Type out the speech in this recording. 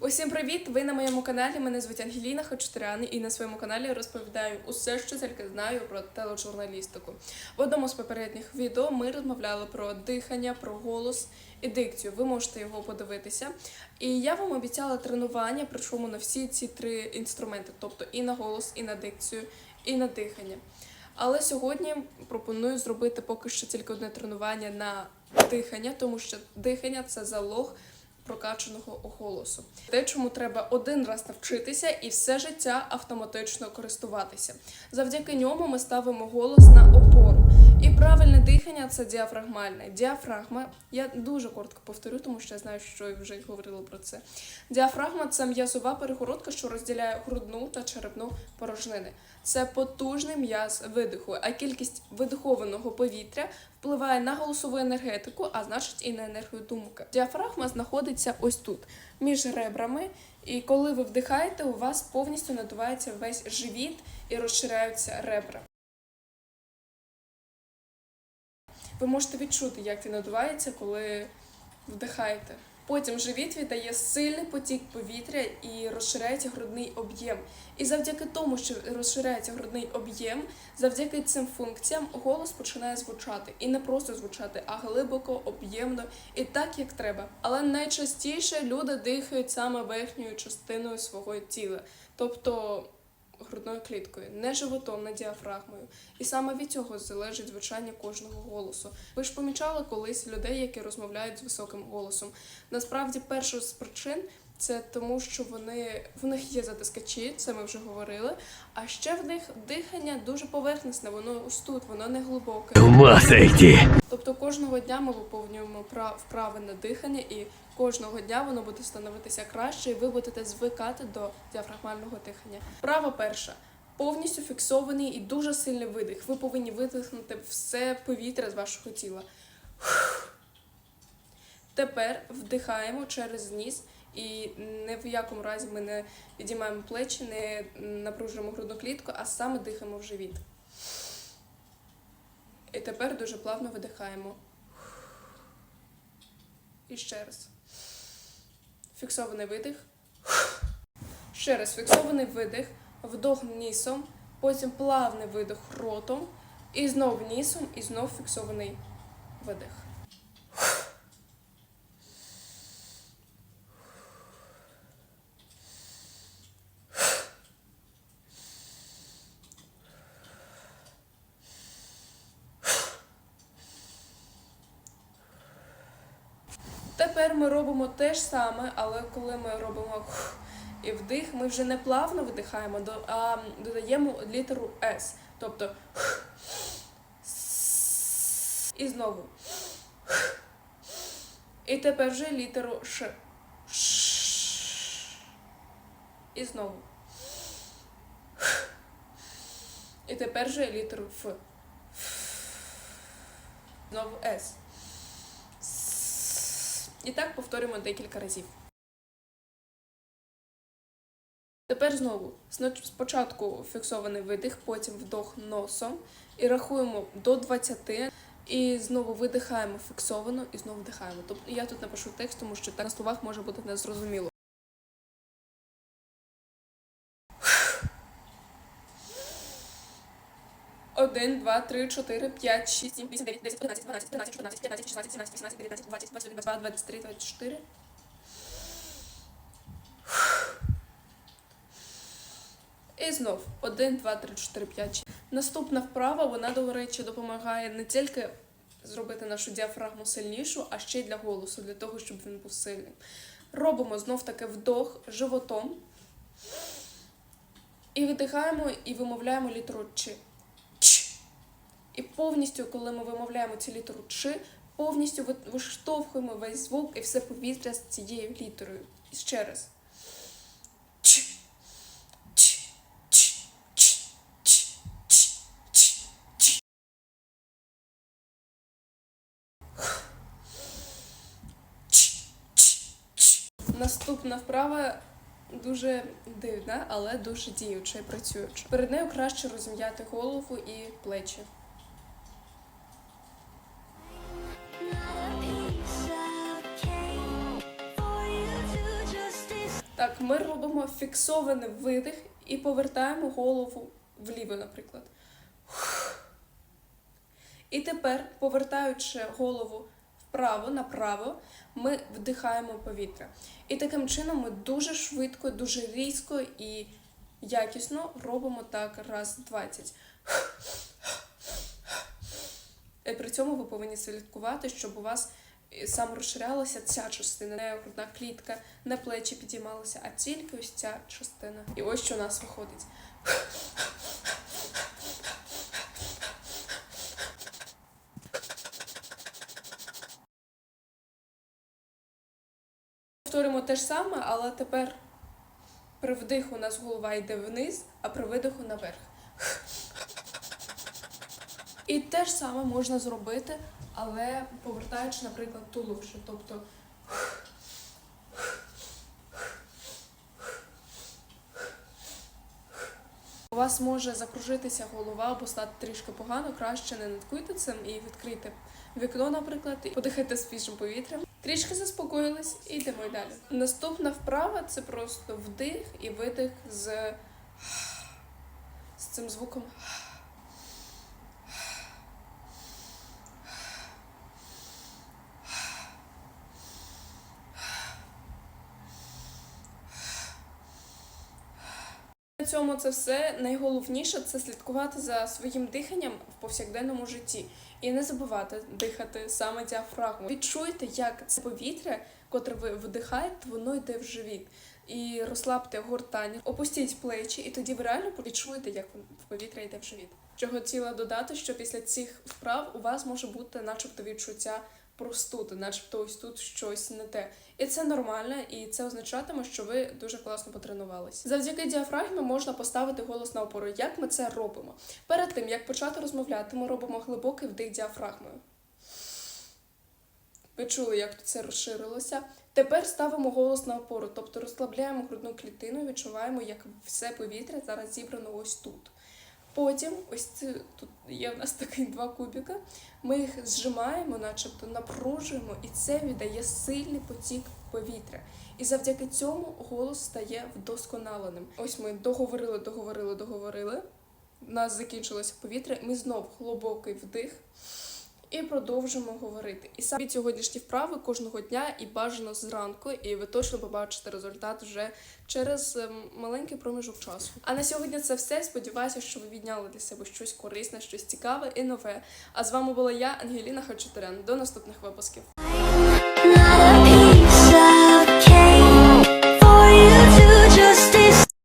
Усім привіт! Ви на моєму каналі. Мене звуть Ангеліна Хачатурян, і на своєму каналі розповідаю усе, що тільки знаю про тележурналістику. В одному з попередніх відео ми розмовляли про дихання, про голос і дикцію. Ви можете його подивитися. І я вам обіцяла тренування, причому на всі ці три інструменти, тобто і на голос, і на дикцію, і на дихання. Але сьогодні пропоную зробити поки що тільки одне тренування на дихання, тому що дихання це залог прокачаного голосу. Те, чому треба один раз навчитися і все життя автоматично користуватися. Завдяки ньому ми ставимо голос на опору. І правильне дихання це діафрагмальне. Діафрагма, я дуже коротко повторю, тому що я знаю, що я вже говорила про це. Діафрагма це м'язова перегородка, що розділяє грудну та черепну порожнини. Це потужний м'яз видиху, а кількість видихованого повітря впливає на голосову енергетику, а значить і на енергію думки. Діафрагма знаходиться ось тут, між ребрами, і коли ви вдихаєте, у вас повністю надувається весь живіт і розширяються ребра. Ви можете відчути, як він надувається, коли вдихаєте. Потім живіт віддає сильний потік повітря і розширяється грудний об'єм. І завдяки тому, що розширяється грудний об'єм, завдяки цим функціям голос починає звучати. І не просто звучати, а глибоко, об'ємно і так, як треба. Але найчастіше люди дихають саме верхньою частиною свого тіла, тобто грудною кліткою, не животом, не діафрагмою. І саме від цього залежить звучання кожного голосу. Ви ж помічали колись людей, які розмовляють з високим голосом. Насправді, перша з причин це тому, що вони в них є затискачі, це ми вже говорили. А ще в них дихання дуже поверхностне, воно ось тут, воно не глибоке. Тобто кожного дня ми виповнюємо пра- вправи на дихання, і кожного дня воно буде становитися краще, і ви будете звикати до діафрагмального дихання. Вправа перша. Повністю фіксований і дуже сильний видих. Ви повинні видихнути все повітря з вашого тіла. Тепер вдихаємо через ніс і ні в якому разі ми не підіймаємо плечі, не напружуємо грудну клітку, а саме дихаємо в живіт. І тепер дуже плавно видихаємо. І ще раз. Фіксований видих. Ще раз фіксований видих, вдох нісом, потім плавний видих ротом, і знов нісом, і знов фіксований видих. Тепер ми робимо те ж саме, але коли ми робимо і вдих, ми вже не плавно видихаємо, а додаємо літеру С. Тобто і знову. І тепер вже літеру Ш. І знову. І тепер же літеру Ф. Знову С. І так повторюємо декілька разів. Тепер знову спочатку фіксований видих, потім вдох носом і рахуємо до 20. І знову видихаємо фіксовано і знову вдихаємо. Тобто я тут напишу текст, тому що так на словах може бути незрозуміло. 1, 2, 3, 4, 5, 6, 7, 8, 9, 10, 11, 12, 13, 14, 15, 16, 17, 18, 19, 20, 21, 22, 23, 24. І знов 1, 2, 3, 4, 5. Наступна вправа, вона, до речі, допомагає не тільки зробити нашу діафрагму сильнішу, а ще й для голосу, для того, щоб він був сильним. Робимо знов таки вдох животом. І видихаємо і вимовляємо літру Ч. І повністю, коли ми вимовляємо ці літеру Ч, повністю виштовхуємо весь звук і все повітря з цією літерою. І ще раз. Наступна вправа дуже дивна, але дуже діюча і працююча. Перед нею краще розім'яти голову і плечі. Ми робимо фіксований видих і повертаємо голову вліво, наприклад. І тепер, повертаючи голову вправо направо, ми вдихаємо повітря. І таким чином ми дуже швидко, дуже різко і якісно робимо так раз 20. І при цьому ви повинні слідкувати, щоб у вас саме розширялася ця частина, не грудна клітка, не плечі підіймалися, а тільки ось ця частина. І ось що у нас виходить. Повторимо те ж саме, але тепер при вдиху у нас голова йде вниз, а при видиху наверх. І те ж саме можна зробити, але повертаючи, наприклад, туловище. Тобто у вас може закружитися голова або стати трішки погано, краще не ниткуйте цим і відкрийте вікно, наприклад, і подихайте свіжим повітрям. Трішки заспокоїлись і йдемо далі. Наступна вправа це просто вдих і видих з, з цим звуком. Цьому це все. Найголовніше це слідкувати за своїм диханням в повсякденному житті і не забувати дихати саме діафрагмою. Відчуйте, як це повітря, котре ви вдихаєте, воно йде в живіт. І розслабте гортань, опустіть плечі, і тоді ви реально відчуєте, як повітря йде в живіт. Чого хотіла додати, що після цих вправ у вас може бути, начебто, відчуття простуди, начебто ось тут щось не те. І це нормально, і це означатиме, що ви дуже класно потренувалися. Завдяки діафрагмі можна поставити голос на опору. Як ми це робимо? Перед тим як почати розмовляти, ми робимо глибокий вдих діафрагмою. Ви чули, як це розширилося. Тепер ставимо голос на опору, тобто розслабляємо грудну клітину і відчуваємо, як все повітря зараз зібрано ось тут. Потім, ось це, тут є в нас такі два кубіка, ми їх зжимаємо, начебто напружуємо, і це віддає сильний потік повітря. І завдяки цьому голос стає вдосконаленим. Ось ми договорили, договорили, договорили. У нас закінчилося повітря, ми знов глибокий вдих. І продовжимо говорити. І саме сьогоднішні вправи кожного дня і бажано зранку, і ви точно побачите результат вже через ем, маленький проміжок часу. А на сьогодні це все. Сподіваюся, що ви відняли для себе щось корисне, щось цікаве і нове. А з вами була я, Ангеліна Хачатурян. До наступних випусків.